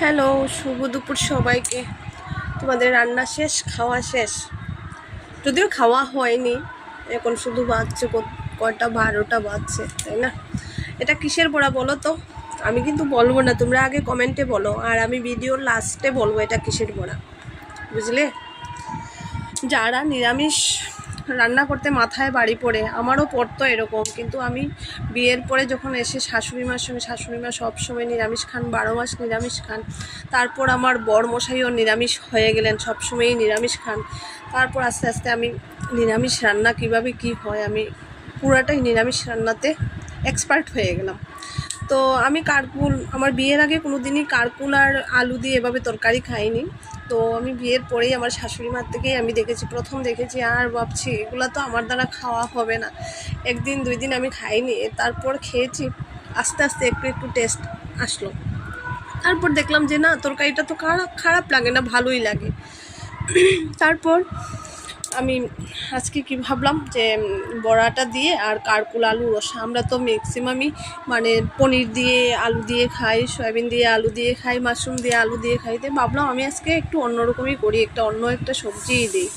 Hello, শুভ দুপুর সবাইকে। তোমাদের রান্না শেষ, খাওয়া শেষ? যদিও খাওয়া হয়নি, এখন শুধু বাজছে কয়টা, বারোটা বাজছে, তাই না? এটা কিসের বড়া বলো তো? আমি কিন্তু বলব না, তোমরা আগে কমেন্টে বলো, আর আমি ভিডিওর লাস্টে বলব এটা কিসের বড়া, বুঝলে? যারা নিরামিষ রান্না করতে মাথায় বাড়ি পড়ে, আমারও পড়তো এরকম। কিন্তু আমি বিয়ের পরে যখন এসে শাশুড়ি মার সঙ্গে শাশুড়ি মা সবসময় নিরামিষ খান, বারো মাস নিরামিষ খান, তারপর আমার বর মশাইও নিরামিষ হয়ে গেলেন, সবসময়ই নিরামিষ খান। তারপর আস্তে আস্তে আমি নিরামিষ রান্না কীভাবে কি হয়, আমি পুরাটাই নিরামিষ রান্নাতে এক্সপার্ট হয়ে গেলাম। তো আমি কারকুল আমার বিয়ের আগে কোনো দিনই কারকুল আর আলু দিয়ে এভাবে তরকারি খাইনি। তো আমি বিয়ের পরেই আমার শাশুড়ি মার থেকেই আমি দেখেছি, প্রথম দেখেছি, আর ভাবছি এগুলো তো আমার দ্বারা খাওয়া হবে না। একদিন, দুই দিন আমি খাইনি, তারপর খেয়েছি, আস্তে আস্তে একটু একটু টেস্ট আসলো। তারপর দেখলাম যে না, তরকারিটা তো খারাপ খারাপ লাগে না, ভালোই লাগে। তারপর আমি আজকে কি ভাবলাম যে বড়াটা দিয়ে আর কারকুল আলু রসা। আমরা তো ম্যাক্সিমামই মানে পনির দিয়ে আলু দিয়ে খাই, সয়াবিন দিয়ে আলু দিয়ে খাই, মাশরুম দিয়ে আলু দিয়ে খাই। তাই ভাবলাম আমি আজকে একটু অন্যরকমই করি, একটা অন্য একটা সবজিই দিই।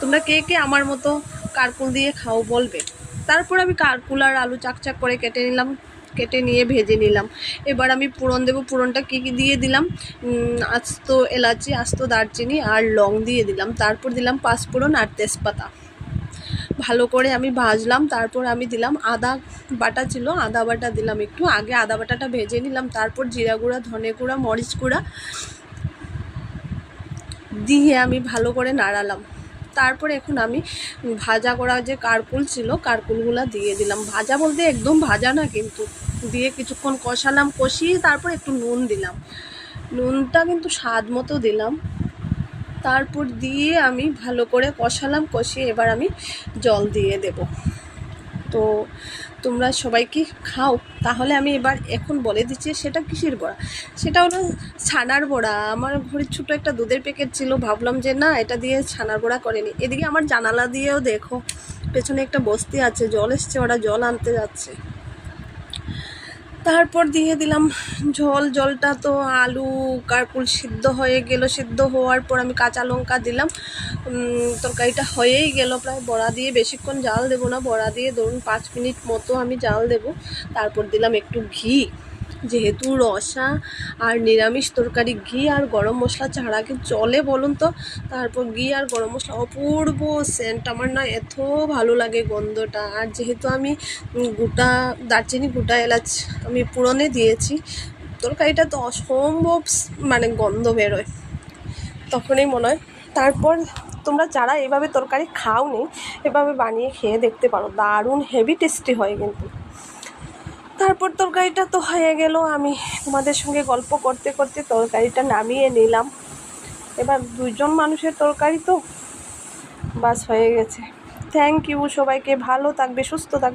তোমরা কে কে আমার মতো কারকুল দিয়ে খাও বলবে? তারপর আমি কারকুল আর আলু চাকচাক করে কেটে নিলাম। কেটে নিয়ে ভেজে নিলাম। এবার আমি পুরন দেবো, পুরনটা কী কী দিয়ে দিলাম? আস্ত এলাচি, আস্ত দারচিনি আর লং দিয়ে দিলাম। তারপর দিলাম পাঁচফোড়ন আর তেজপাতা। ভালো করে আমি ভাজলাম, তারপর আমি দিলাম আদা বাটা ছিল, আদা বাটা দিলাম একটু। আগে আদা বাটাটা ভেজে নিলাম, তারপর জিরা গুঁড়া, ধনে গুঁড়া, মরিচ গুঁড়া দিয়ে আমি ভালো করে নাড়ালাম। তারপরে এখন আমি ভাজা করা যে কারকুল ছিল, কারকুলগুলো দিয়ে দিলাম। ভাজা বলতে একদম ভাজা না, কিন্তু দিয়ে কিছুক্ষণ কষালাম, কষিয়ে তারপর একটু নুন দিলাম। নুনটা কিন্তু স্বাদ মতো দিলাম। তারপর দিয়ে আমি ভালো করে কষালাম, কষিয়ে এবার আমি জল দিয়ে দেব। তো তোমরা সবাইকে খাও। তাহলে আমি এবার এখন বলে দিচ্ছি, সেটা কিসের বড়া? সেটা হলো ছানার বড়া। আমার ঘরে ছোটো একটা দুধের প্যাকেট ছিল, ভাবলাম যে না, এটা দিয়ে ছানার বড়া করেনি এদিকে আমার জানালা দিয়েও দেখো, পেছনে একটা বস্তি আছে, জল এসছে, ওরা জল আনতে যাচ্ছে। তারপর দিয়ে দিলাম জল জলটা তো আলু কার্পুল সিদ্ধ হয়ে গেল, সিদ্ধ হওয়ার পর আমি কাঁচা লঙ্কা দিলাম। তরকারিটা হয়েই গেল প্রায়। বড়া দিয়ে বেশিক্ষণ জাল দেবো না, বড়া দিয়ে ধরুন পাঁচ মিনিট মতো আমি জাল দেব। তারপর দিলাম একটু ঘি। যেহেতু রসা আর নিরামিষ তরকারি, ঘি আর গরম মশলা ছাড়া কি চলে বলুন তো? তারপর ঘি আর গরম মশলা, অপূর্ব সেন্ট আমার না এত ভালো লাগে গন্ধটা। আর যেহেতু আমি গোটা, দারচিনি গোটা এলাচ আমি পুরনে দিয়েছি, তরকারিটা তো অসম্ভব মানে গন্ধ বেরোয়। তখনই মনে হয়। তারপর তোমরা যারা এভাবে তরকারি খাওনি, এভাবে বানিয়ে খেয়ে দেখতে পারো। দারুণ হেভি টেস্টি হয় কিন্তু। তারপর তরকারিটা তো হয়ে গেল। আমি তোমাদের সঙ্গে গল্প করতে করতে তরকারিটা নামিয়ে নিলাম। এবার দুজন মানুষের তরকারি তো বাস হয়ে গেছে। থ্যাংক ইউ সবাইকে। ভালো থাকবে, সুস্থ থাকবে।